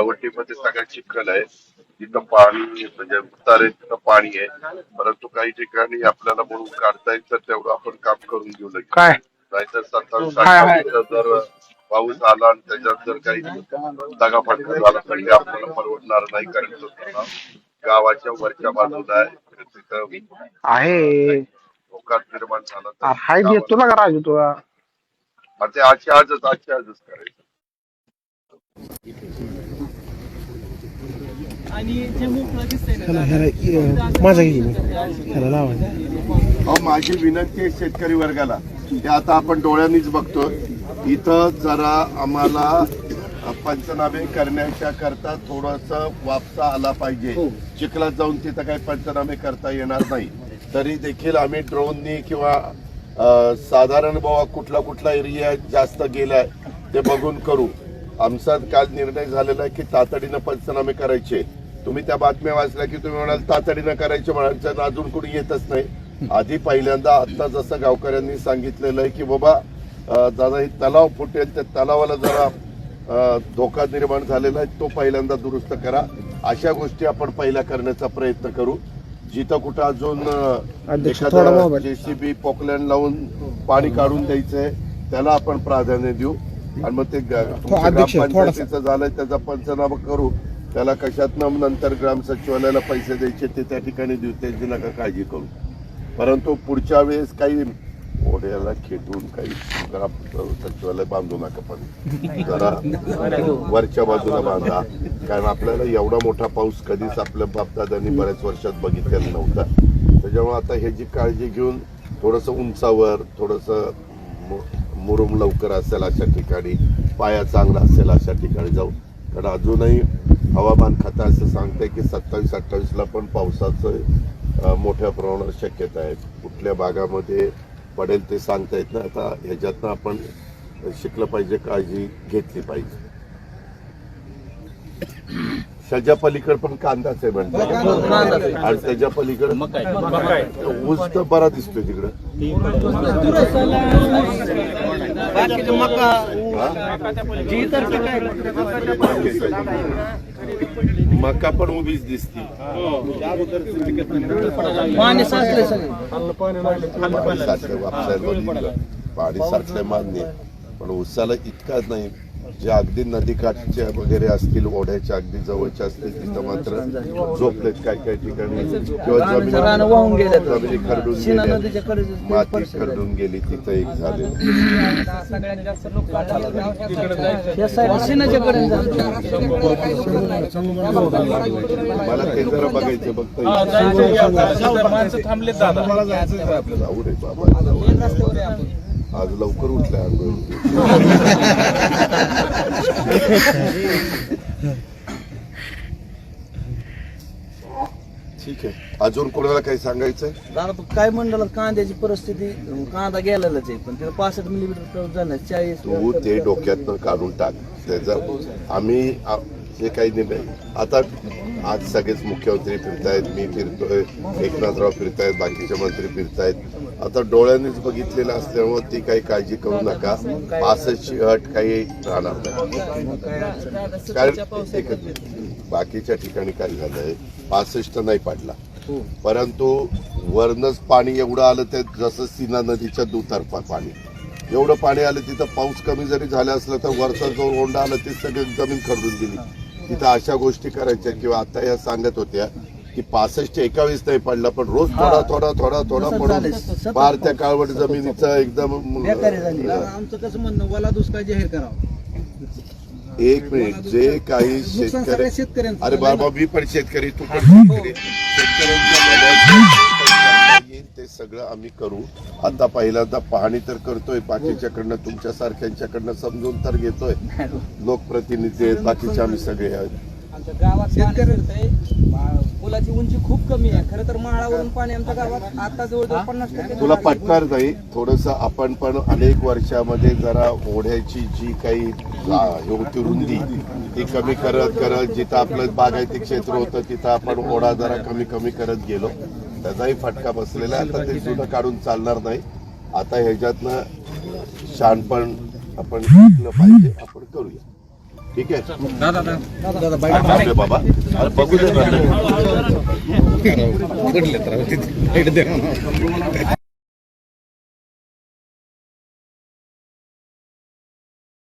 वाळवंटीमध्ये सगळ्यात चिखल आहे. तिथं पाणी म्हणजे उतारे तिथं पाणी आहे. परंतु काही ठिकाणी आपल्याला म्हणून काढता येईल तर तेवढं आपण काम करून घेऊ लगेच. काय? नाहीतर सत्तावीस. अठ्ठावीस जर पाऊस आला आणि त्याच्यात जर काही दगाफटका झाला तर ते आपल्याला परवडणार नाही कारण तो तलाव गावाच्या वरच्या बाजूला आहे. तिथं आहे. धोका निर्माण झाला तर हाय देतो ना का राजू तुला आणि ते आजच्या आजच आजच्या आजच करायचं आणि जे मोकळं दिसतंय ना ह्याला ह्याला अं, माझा. ह्याला लावा. अहो माझी विनंती आहे शेतकरी वर्गाला. ते आता आपण डोळ्यांनीच बघतो इथं जरा आम्हाला पंचनामे करण्याच्या करता थोडस वापसा आला पाहिजे. चिखलात जाऊन तिथं काही पंचनामे करता येणार नाही. तरी देखील आम्ही ड्रोननी किंवा साधारण बाबा कुठला कुठला एरिया जास्त गेलाय ते बघून करू. आमचा काल निर्णय झालेला आहे की तातडीनं पंचनामे करायचे. तुम्ही त्या बातम्या वाचल्या की तुम्ही म्हणाल तातडीनं करायचे म्हणाल अजून कोणी येतच नाही. आधी पहिल्यांदा आता जसं गावकऱ्यांनी सांगितलेलं आहे की बाबा दादा हे तलाव फुटेल त्या तलावाला जरा धोका निर्माण झालेला आहे तो पहिल्यांदा दुरुस्त करा. अशा गोष्टी आपण पहिल्या करण्याचा प्रयत्न करू. जिथं कुठं अजून मोबाईल. जेसीबी पोकलँड लावून पाणी काढून द्यायचंय त्याला आपण प्राधान्य देऊ. आणि मग ते अध्यक्ष, ग्रामपंचायतीचं झालंय त्याचा पंचनामा करू. त्याला कशातनं नंतर ग्राम सचिवालयाला पैसे द्यायचे ते त्या ठिकाणी देऊ त्याची नका काळजी करू. परंतु पुढच्या वेळेस काही ओढ्याला खेटून काही ग्राम सचिवालय बांधू नका पण. जरा वरच्या बाजूला बांधा. कारण आपल्याला एवढा मोठा पाऊस कधीच आपल्या बापदादांनी बऱ्याच वर्षात बघितलेला नव्हता. त्याच्यामुळे आता ह्याची काळजी घेऊन थोडस उंचावर थोडस मुरुम लवकर असेल अशा ठिकाणी पाया चांगला असेल अशा ठिकाणी जाऊ कारण अजूनही हवामान खातं असं सांगतंय की सत्तावीस अठ्ठावीसला पण पावसाचं मोठ्या प्रमाणात शक्यता आहे. कुठल्या भागामध्ये पडेल ते सांगता येत नाही. आता ह्याच्यातनं आपण शिकलं पाहिजे काळजी घेतली पाहिजे. त्याच्या पलीकडे पण कांदाच आहे म्हणतात आणि त्याच्या पलीकडे ऊस तर बरा दिसतोय तिकडं. मका हा? पण उभीच दिसती. पाणी साचले सगळे. पाणी साठलंय मान्य. पण उसाला इतकाच नाही. जे अगदी नदीकाठच्या वगैरे असतील ओढ्याच्या अगदी जवळच्या असतील तिथं मात्र झोपलेत काय काय ठिकाणी. किंवा जमिनी गेलेत. जमिनी खरडून शिना गेल्या. माती खरडून गेली तिथं एक झाले. सगळ्यात जास्त लोक या साईड शिनाच्या कडे मला ते जरा बघायचं बघता दादा. जाऊ रे बाबा जाऊ. आज लवकर उठल्या ठीक आहे. अजून कोणाला काही सांगायचंय? दादा पण काय म्हणलं कांद्याची परिस्थिती कांदा गेलेलाच आहे पण तिला पासष्ट मिलीमीटर झाला चाळीस तू ते डोक्यातनं काढून टाक. त्याचा आम्ही जे काही निर्णय आता आज सगळेच मुख्यमंत्री फिरतायत मी फिरतोय एकनाथराव फिरतायत बाकीचे मंत्री फिरतायत. आता डोळ्यांनीच बघितलेलं असल्यामुळे ती काही काळजी करू नका. पासष्टची अट काही राहणार नाही. कारण एकच बाकीच्या ठिकाणी काय झालंय पासष्ट नाही पडला. परंतु वरनच पाणी एवढं आलं ते जसं सीना नदीच्या दुतर्फा पाणी. एवढं पाणी आलं तिथं पाऊस कमी जरी झाला असलं तर वरचा जो ओंडा आला ते सगळी जमीन खरडून गेली. तिथं अशा गोष्टी करायच्या किंवा आता या सांगत होत्या की पासष्ट एकावीस नाही पडला पण रोज थोडा थोडा थोडा थोडा पडून पार त्या काळवट जमिनीचा एकदम बेकारी झाली. आमचं कसं म्हणणं वाला दुष्काळ जाहीर करावा. एक मिनिट जे काही शेतकरी अरे. बाबा मी पण शेतकरी तू पण शेतकरी. शेतकऱ्यांच्या ते सगळं आम्ही करू. आता पहिल्यांदा पाहणी तर करतोय बाकीच्याकडनं तुमच्यासारख्यांच्याकडनं समजून तर घेतोय. लोकप्रतिनिधी आहेत बाकीचे आम्ही सगळे आहेत. आमच्या गावात पाणी फिरतंय मा- पुलाची उंची खूप कमी आहे. खरं तर माळावरून पाणी आमच्या गावात आता जवळजवळ पन्नास टक्के तुला पटणार नाही. थोडस आपण पण अनेक वर्षामध्ये जरा ओढ्याची जी काही हे होती रुंदी ती कमी करत करत जिथं आपलं बागायती क्षेत्र होतं तिथं आपण ओढा जरा कमी कमी करत गेलो. त्याचाही फटका बसलेला आहे. आता ते जुनं काढून चालणार नाही. आता ह्याच्यातनं शहाणपण आपण शिकलं पाहिजे. आपण करूया. ठीक आहे? दादा दादा. आपले बाबा. अरे बघू दे ना.